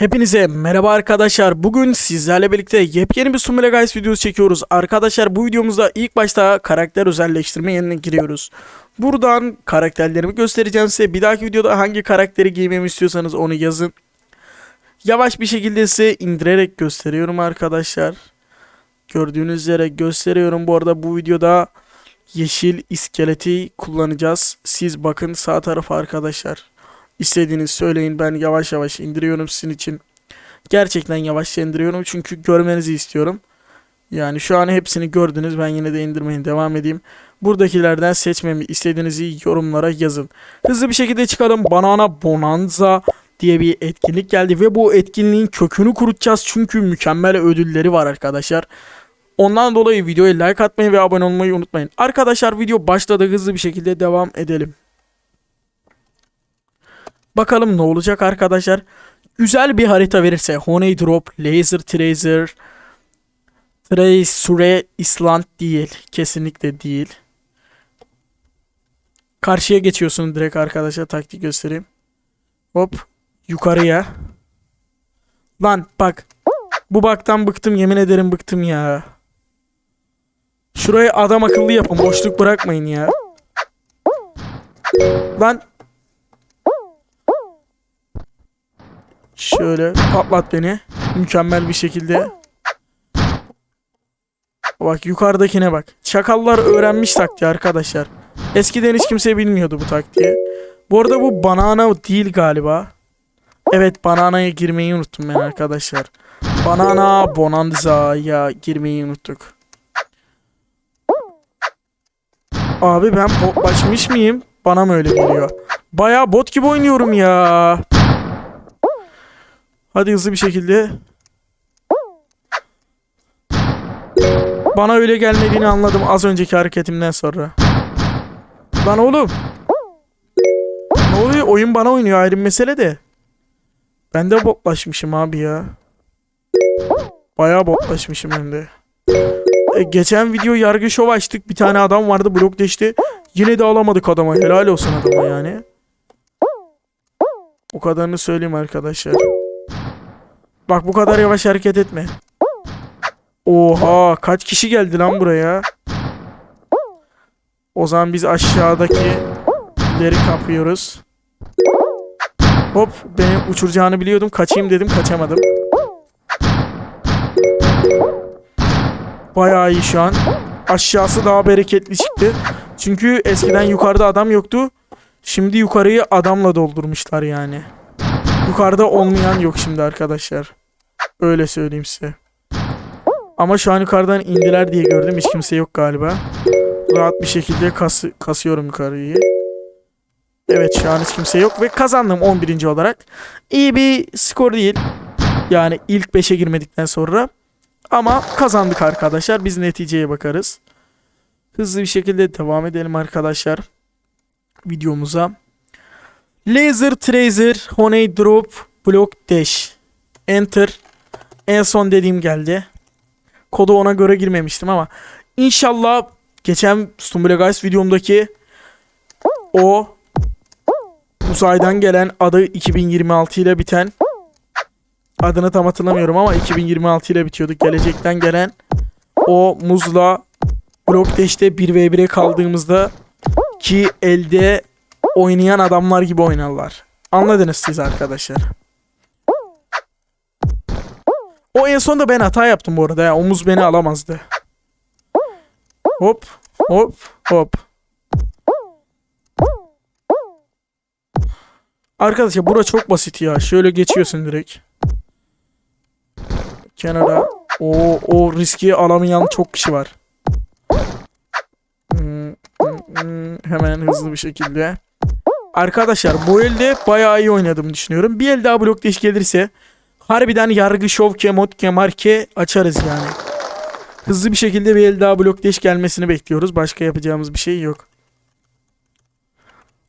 Hepinize merhaba arkadaşlar. Bugün sizlerle birlikte yepyeni bir Sumile Guys videosu çekiyoruz. Arkadaşlar bu videomuzda ilk başta karakter özelleştirme yerine giriyoruz. Buradan karakterlerimi göstereceğim size. Bir dahaki videoda hangi karakteri giymemi istiyorsanız onu yazın. Yavaş bir şekilde size indirerek gösteriyorum arkadaşlar. Gördüğünüz üzere gösteriyorum. Bu arada bu videoda yeşil iskeleti kullanacağız. Siz bakın sağ tarafa arkadaşlar. İstediğiniz söyleyin ben yavaş yavaş indiriyorum sizin için. Gerçekten yavaş indiriyorum çünkü görmenizi istiyorum. Yani şu an hepsini gördünüz ben yine de indirmeye devam edeyim. Buradakilerden seçmemi istediğinizi yorumlara yazın. Hızlı bir şekilde çıkalım. Banana Bonanza diye bir etkinlik geldi ve bu etkinliğin kökünü kurutacağız çünkü mükemmel ödülleri var arkadaşlar. Ondan dolayı videoya like atmayı ve abone olmayı unutmayın. Arkadaşlar video başladı hızlı bir şekilde devam edelim. Bakalım ne olacak arkadaşlar. Güzel bir harita verirse Honey Drop, Laser Tracer, Tracer Island değil. Kesinlikle değil. Karşıya geçiyorsun direkt arkadaşlar taktik göstereyim. Hop yukarıya. Lan bak. Bu baktan bıktım yemin ederim bıktım ya. Şurayı adam akıllı yapın boşluk bırakmayın ya. Lan Şöyle patlat beni. Mükemmel bir şekilde. Bak yukarıdakine bak. Çakallar öğrenmiş taktiği arkadaşlar. Eskiden hiç kimse bilmiyordu bu taktiği. Bu arada bu banana değil galiba. Evet bananaya girmeyi unuttum ben arkadaşlar. Banana bonanza'ya girmeyi unuttuk. Abi ben botlaşmış mıyım? Bana mı öyle geliyor? Baya bot gibi oynuyorum ya. Hadi hızlı bir şekilde. Bana öyle gelmediğini anladım az önceki hareketimden sonra. Lan oğlum. Ne oluyor? Oyun bana oynuyor ayrı mesele de. Ben de botlaşmışım abi ya. Bayağı botlaşmışım hem de. E, geçen video yargı şov açtık. Bir tane adam vardı blok deşti. Yine de alamadık adama. Helal olsun adama yani. O kadarını söyleyeyim arkadaşlar. Bak bu kadar yavaş hareket etme. Oha kaç kişi geldi lan buraya? O zaman biz aşağıdakileri kapıyoruz. Hop beni uçuracağını biliyordum. Kaçayım dedim kaçamadım. Bayağı iyi şu an. Aşağısı daha bereketli çıktı. Çünkü eskiden yukarıda adam yoktu. Şimdi yukarıyı adamla doldurmuşlar yani. Yukarıda olmayan yok şimdi arkadaşlar. Öyle söyleyeyim size. Ama şu an yukarıdan indiler diye gördüm. Hiç kimse yok galiba. Rahat bir şekilde kas kasıyorum yukarıyı. Evet şu an hiç kimse yok ve kazandım 11. olarak. İyi bir skor değil. Yani ilk 5'e girmedikten sonra. Ama kazandık arkadaşlar. Biz neticeye bakarız. Hızlı bir şekilde devam edelim arkadaşlar. Videomuza. Laser Tracer, Honey Drop, Block Dash. Enter. En son dediğim geldi. Kodu ona göre girmemiştim ama inşallah geçen Stumble Guys videomdaki o uzaydan gelen adı 2026 ile biten adını tam hatırlamıyorum ama 2026 ile bitiyordu. Gelecekten gelen o muzla Block Dash'te 1v1'e kaldığımızda ki elde oynayan adamlar gibi oynarlar. Anladınız siz arkadaşlar. O en sonunda ben hata yaptım bu arada ya. Omuz beni alamazdı. Hop hop hop. Arkadaşlar bura çok basit ya. Şöyle geçiyorsun direkt. Kenara. O o riski alamayan çok kişi var. Hmm, hmm, hmm. Hemen hızlı bir şekilde. Arkadaşlar bu elde bayağı iyi oynadım düşünüyorum. Bir el daha blok deş gelirse harbiden yargı şov kemot kemarke açarız yani. Hızlı bir şekilde bir el daha blok deş gelmesini bekliyoruz. Başka yapacağımız bir şey yok.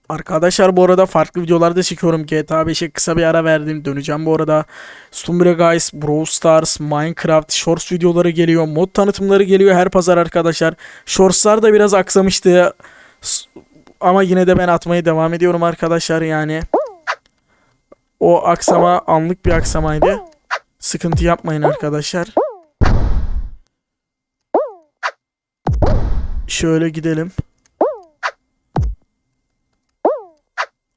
Arkadaşlar bu arada farklı videolarda çekiyorum. GTA 5'e kısa bir ara verdim. Döneceğim bu arada. Stumbre Guys, Brawl Stars, Minecraft, Shorts videoları geliyor. Mod tanıtımları geliyor her pazar arkadaşlar. Shorts'lar da biraz aksamıştı. Ama yine de ben atmaya devam ediyorum arkadaşlar yani. O aksama anlık bir aksamaydı. Sıkıntı yapmayın arkadaşlar. Şöyle gidelim.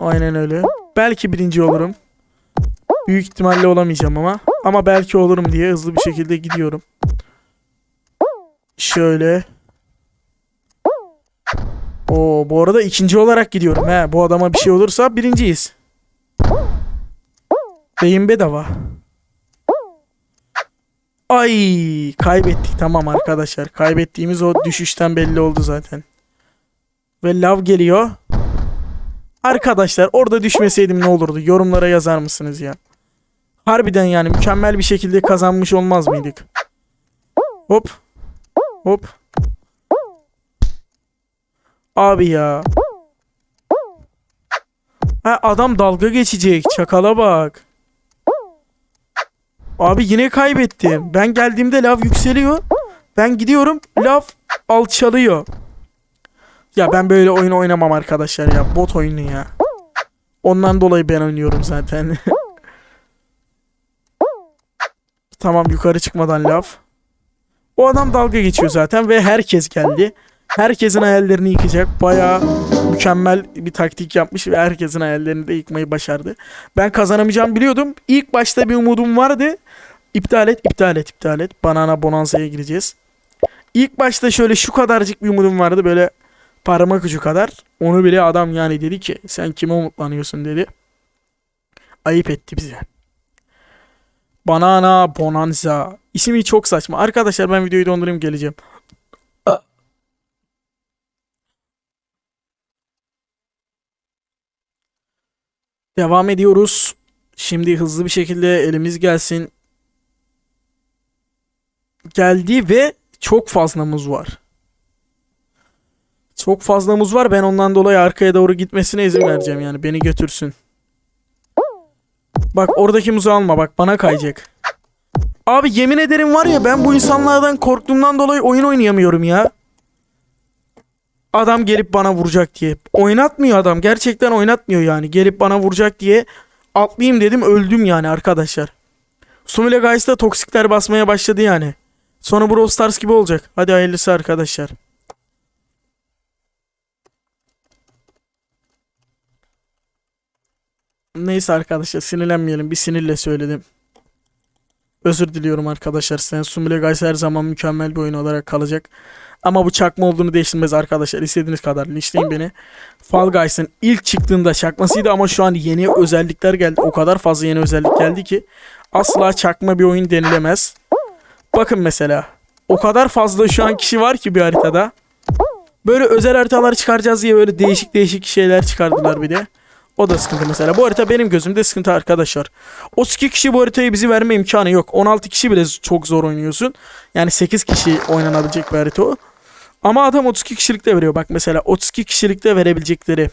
Aynen öyle. Belki birinci olurum. Büyük ihtimalle olamayacağım ama. Ama belki olurum diye hızlı bir şekilde gidiyorum. Şöyle. Oo, bu arada ikinci olarak gidiyorum. He, bu adama bir şey olursa birinciyiz. Beyin bedava. Ay kaybettik tamam arkadaşlar. Kaybettiğimiz o düşüşten belli oldu zaten. Ve lav geliyor. Arkadaşlar orada düşmeseydim ne olurdu? Yorumlara yazar mısınız ya? Harbiden yani mükemmel bir şekilde kazanmış olmaz mıydık? Hop. Hop. Abi ya. Ha adam dalga geçecek. Çakala bak. Abi yine kaybettim. Ben geldiğimde lav yükseliyor. Ben gidiyorum lav alçalıyor. Ya ben böyle oyun oynamam arkadaşlar ya. Bot oyunu ya. Ondan dolayı ben oynuyorum zaten. tamam yukarı çıkmadan lav. O adam dalga geçiyor zaten ve herkes geldi. Herkesin hayallerini yıkacak. Baya mükemmel bir taktik yapmış ve herkesin hayallerini de yıkmayı başardı. Ben kazanamayacağımı biliyordum. İlk başta bir umudum vardı. İptal et, iptal et, iptal et. Banana Bonanza'ya gireceğiz. İlk başta şöyle şu kadarcık bir umudum vardı. Böyle parmak ucu kadar. Onu bile adam yani dedi ki sen kime umutlanıyorsun dedi. Ayıp etti bize. Banana Bonanza. İsmi çok saçma. Arkadaşlar ben videoyu dondurayım geleceğim. Devam ediyoruz. Şimdi hızlı bir şekilde elimiz gelsin. Geldi ve çok fazla muz var. Çok fazla muz var. Ben ondan dolayı arkaya doğru gitmesine izin vereceğim yani. Beni götürsün. Bak oradaki muzu alma bak bana kayacak. Abi yemin ederim var ya ben bu insanlardan korktuğumdan dolayı oyun oynayamıyorum ya. Adam gelip bana vuracak diye. Oynatmıyor adam. Gerçekten oynatmıyor yani. Gelip bana vuracak diye atlayayım dedim öldüm yani arkadaşlar. Sumile Guys da toksikler basmaya başladı yani. Sonra Brawl Stars gibi olacak. Hadi hayırlısı arkadaşlar. Neyse arkadaşlar sinirlenmeyelim. Bir sinirle söyledim. Özür diliyorum arkadaşlar. Sen Sumile Guys her zaman mükemmel bir oyun olarak kalacak. Ama bu çakma olduğunu değiştirmez arkadaşlar. İstediğiniz kadar linçleyin beni. Fall Guys'ın ilk çıktığında çakmasıydı ama şu an yeni özellikler geldi. O kadar fazla yeni özellik geldi ki asla çakma bir oyun denilemez. Bakın mesela. O kadar fazla şu an kişi var ki bir haritada. Böyle özel haritalar çıkaracağız diye böyle değişik değişik şeyler çıkardılar bir de. O da sıkıntı mesela. Bu harita benim gözümde sıkıntı arkadaşlar. 32 kişi bu haritayı bizi verme imkanı yok. 16 kişi bile çok zor oynuyorsun. Yani 8 kişi oynanabilecek bir harita o. Ama adam 32 kişilikte veriyor. Bak mesela 32 kişilikte verebilecekleri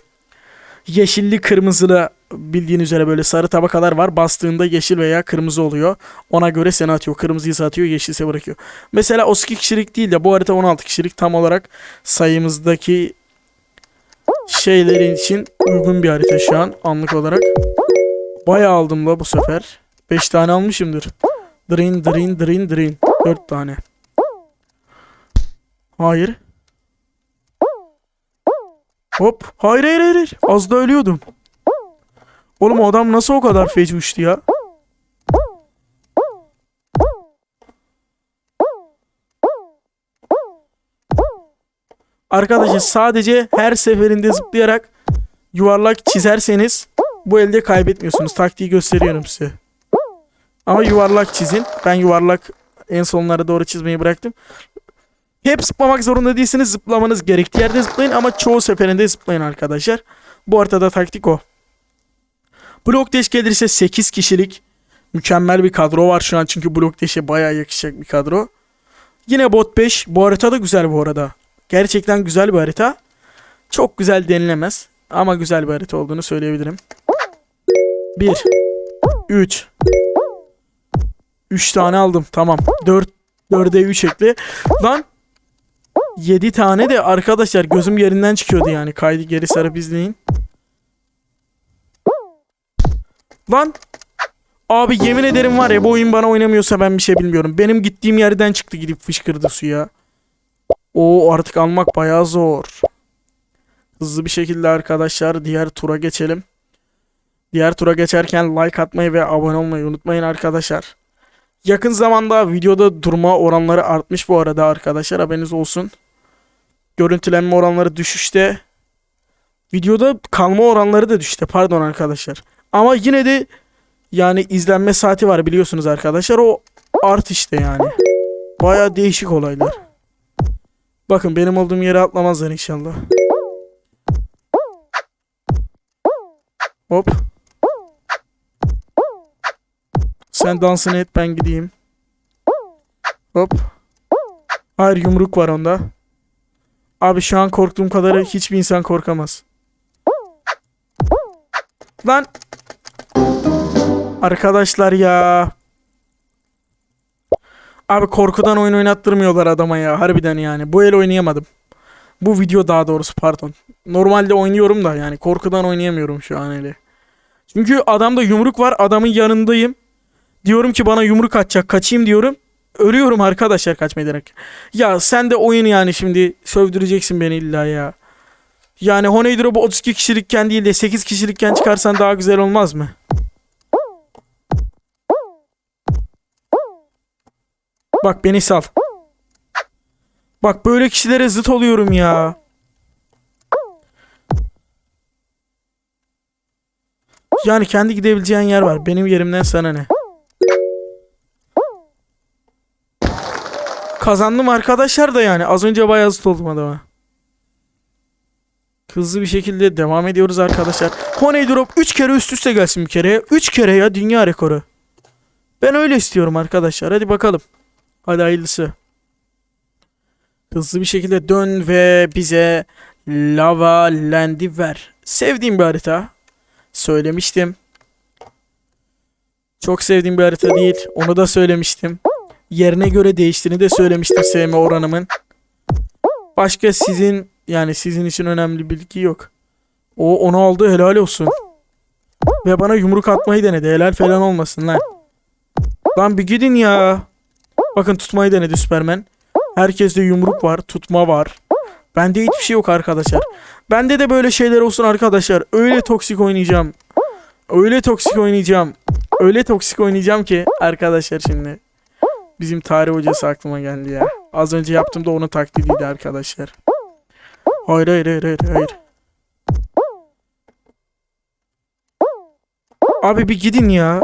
yeşilli kırmızılı bildiğin üzere böyle sarı tabakalar var. Bastığında yeşil veya kırmızı oluyor. Ona göre seni atıyor. Kırmızıyı atıyor, yeşilse bırakıyor. Mesela 32 kişilik değil de bu harita 16 kişilik tam olarak sayımızdaki şeylerin için uygun bir harita şu an anlık olarak. Bayağı aldım da bu sefer. 5 tane almışımdır. Drain, drain, drain, drain. 4 tane. Hayır. Hop. Hayır hayır hayır. Az da ölüyordum. Oğlum o adam nasıl o kadar feci uçtu ya? Arkadaşlar sadece her seferinde zıplayarak yuvarlak çizerseniz bu elde kaybetmiyorsunuz. Taktiği gösteriyorum size. Ama yuvarlak çizin. Ben yuvarlak en sonlara doğru çizmeyi bıraktım. Hep zıplamak zorunda değilsiniz. Zıplamanız gerektiği yerde zıplayın ama çoğu seferinde zıplayın arkadaşlar. Bu haritada taktik o. Blok Dash gelirse 8 kişilik mükemmel bir kadro var şu an çünkü Blok Dash'e bayağı yakışacak bir kadro. Yine bot 5. Bu harita da güzel bu arada. Gerçekten güzel bir harita. Çok güzel denilemez ama güzel bir harita olduğunu söyleyebilirim. 1 3 3 tane aldım. Tamam. 4 4'e 3 ekle. Lan 7 tane de arkadaşlar gözüm yerinden çıkıyordu yani. Kaydı geri sarıp izleyin. Lan. Abi yemin ederim var ya bu oyun bana oynamıyorsa ben bir şey bilmiyorum. Benim gittiğim yerden çıktı gidip fışkırdı suya. O artık almak bayağı zor. Hızlı bir şekilde arkadaşlar diğer tura geçelim. Diğer tura geçerken like atmayı ve abone olmayı unutmayın arkadaşlar. Yakın zamanda videoda durma oranları artmış bu arada arkadaşlar haberiniz olsun. Görüntülenme oranları düşüşte. Videoda kalma oranları da düştü pardon arkadaşlar. Ama yine de yani izlenme saati var biliyorsunuz arkadaşlar o art işte yani. Baya değişik olaylar. Bakın benim olduğum yere atlamazlar inşallah. Hop. Sen dansını et ben gideyim. Hop. Hayır yumruk var onda. Abi şu an korktuğum kadarı hiçbir insan korkamaz. Lan. Arkadaşlar ya. Abi korkudan oyun oynattırmıyorlar adama ya. Harbiden yani. Bu el oynayamadım. Bu video daha doğrusu pardon. Normalde oynuyorum da yani korkudan oynayamıyorum şu an eli. Çünkü adamda yumruk var. Adamın yanındayım. Diyorum ki bana yumruk atacak. Kaçayım diyorum. Ölüyorum arkadaşlar kaçmayı denerek. Ya sen de oyun yani şimdi sövdüreceksin beni illa ya. Yani Honey Drop'u 32 kişilikken değil de 8 kişilikken çıkarsan daha güzel olmaz mı? Bak beni sal. Bak böyle kişilere zıt oluyorum ya. Yani kendi gidebileceğin yer var. Benim yerimden sana ne? Kazandım arkadaşlar da yani. Az önce bayağı zıt oldum adama. Hızlı bir şekilde devam ediyoruz arkadaşlar. Honey Drop 3 kere üst üste gelsin bir kere. 3 kere ya dünya rekoru. Ben öyle istiyorum arkadaşlar. Hadi bakalım. Hadi hayırlısı. Hızlı bir şekilde dön ve bize Lava Land'i ver. Sevdiğim bir harita. Söylemiştim. Çok sevdiğim bir harita değil. Onu da söylemiştim. Yerine göre değiştiğini de söylemiştim sevme oranımın. Başka sizin yani sizin için önemli bilgi yok. O onu aldı helal olsun. Ve bana yumruk atmayı denedi. Helal falan olmasın lan. Lan bir gidin ya. Bakın tutmayı denedi Süpermen. Herkeste yumruk var, tutma var. Bende hiçbir şey yok arkadaşlar. Bende de böyle şeyler olsun arkadaşlar. Öyle toksik oynayacağım. Öyle toksik oynayacağım. Öyle toksik oynayacağım ki arkadaşlar şimdi. Bizim tarih hocası aklıma geldi ya. Az önce yaptığımda onun taklidiydi arkadaşlar. Hayır hayır hayır hayır hayır. Abi bir gidin ya.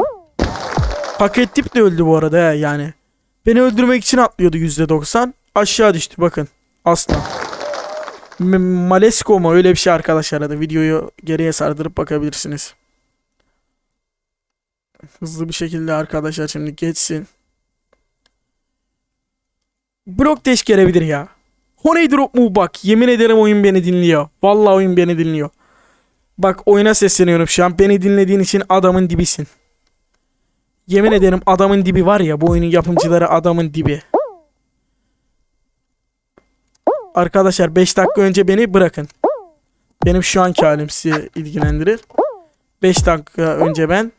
Paket tip de öldü bu arada ya yani. Beni öldürmek için atlıyordu %90. Aşağı düştü bakın. Aslan. M- Malesko mu öyle bir şey arkadaşlar adı. Videoyu geriye sardırıp bakabilirsiniz. Hızlı bir şekilde arkadaşlar şimdi geçsin. Blok deş gelebilir ya. Honey drop mu bak. Yemin ederim oyun beni dinliyor. Vallahi oyun beni dinliyor. Bak oyuna sesleniyorum şu an. Beni dinlediğin için adamın dibisin. Yemin ederim adamın dibi var ya. Bu oyunun yapımcıları adamın dibi. Arkadaşlar 5 dakika önce beni bırakın. Benim şu anki halim sizi ilgilendirir. 5 dakika önce ben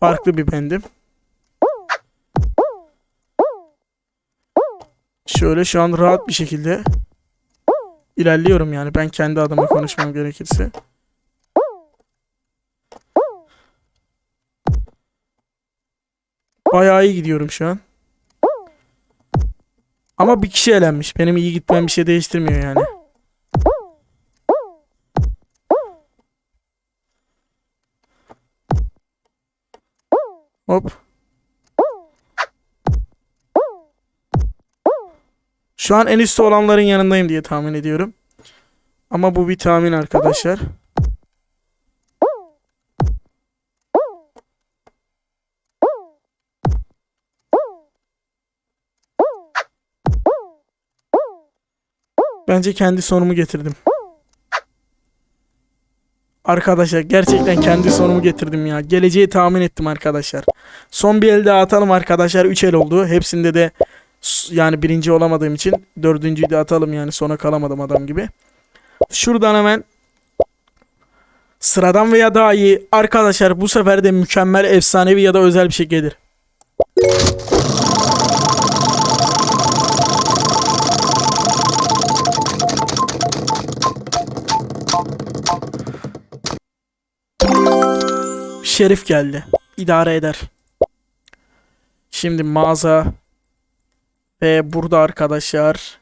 farklı bir bendim. Şöyle şu an rahat bir şekilde ilerliyorum yani ben kendi adıma konuşmam gerekirse. Bayağı iyi gidiyorum şu an. Ama bir kişi elenmiş. Benim iyi gitmem bir şey değiştirmiyor yani. Hop. Şu an en üstte olanların yanındayım diye tahmin ediyorum. Ama bu bir tahmin arkadaşlar. Bence kendi sonumu getirdim. Arkadaşlar gerçekten kendi sonumu getirdim ya. Geleceği tahmin ettim arkadaşlar. Son bir el daha atalım arkadaşlar. 3 el oldu. Hepsinde de yani birinci olamadığım için dördüncüyü de atalım yani sona kalamadım adam gibi. Şuradan hemen Sıradan veya daha iyi. Arkadaşlar bu sefer de mükemmel, efsanevi ya da özel bir şey gelir. Şerif geldi. İdare eder. Şimdi mağaza ve burada arkadaşlar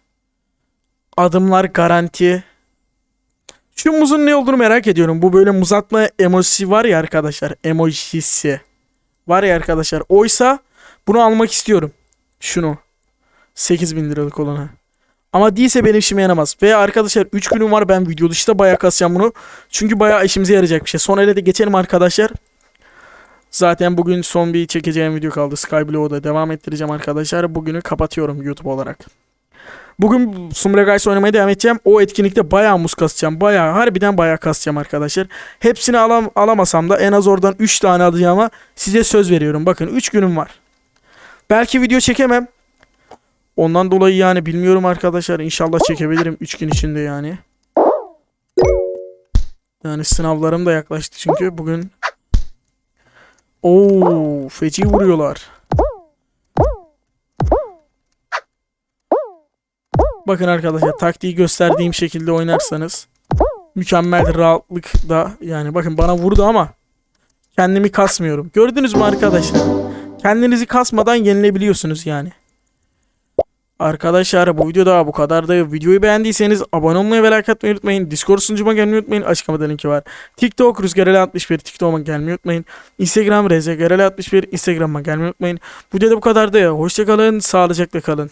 adımlar garanti. Şu muzun ne olduğunu merak ediyorum. Bu böyle muz atma emojisi var ya arkadaşlar. Emojisi. Var ya arkadaşlar. Oysa bunu almak istiyorum. Şunu. 8000 liralık olanı. Ama değilse benim işime yaramaz. Ve arkadaşlar 3 günüm var. Ben video dışında bayağı kasacağım bunu. Çünkü bayağı işimize yarayacak bir şey. Son ele de geçelim arkadaşlar. Zaten bugün son bir çekeceğim video kaldı. Skyblock'da devam ettireceğim arkadaşlar. Bugünü kapatıyorum YouTube olarak. Bugün Sumbre Guys oynamaya devam edeceğim. O etkinlikte bayağı muz kasacağım. Bayağı harbiden bayağı kasacağım arkadaşlar. Hepsini alam alamasam da en az oradan 3 tane alacağıma size söz veriyorum. Bakın 3 günüm var. Belki video çekemem. Ondan dolayı yani bilmiyorum arkadaşlar. İnşallah çekebilirim 3 gün içinde yani. Yani sınavlarım da yaklaştı çünkü bugün. Oo, feci vuruyorlar. Bakın arkadaşlar taktiği gösterdiğim şekilde oynarsanız mükemmel rahatlık da yani bakın bana vurdu ama kendimi kasmıyorum. Gördünüz mü arkadaşlar? Kendinizi kasmadan yenilebiliyorsunuz yani. Arkadaşlar bu videoda bu kadar da videoyu beğendiyseniz abone olmayı ve like atmayı unutmayın. Discord sunucuma gelmeyi unutmayın. Açıklamada linki var. TikTok Rüzgareli 61 TikTok'uma gelmeyi unutmayın. Instagram Rezegareli 61 Instagram'a gelmeyi unutmayın. Bu videoda bu kadar da hoşçakalın. Sağlıcakla kalın.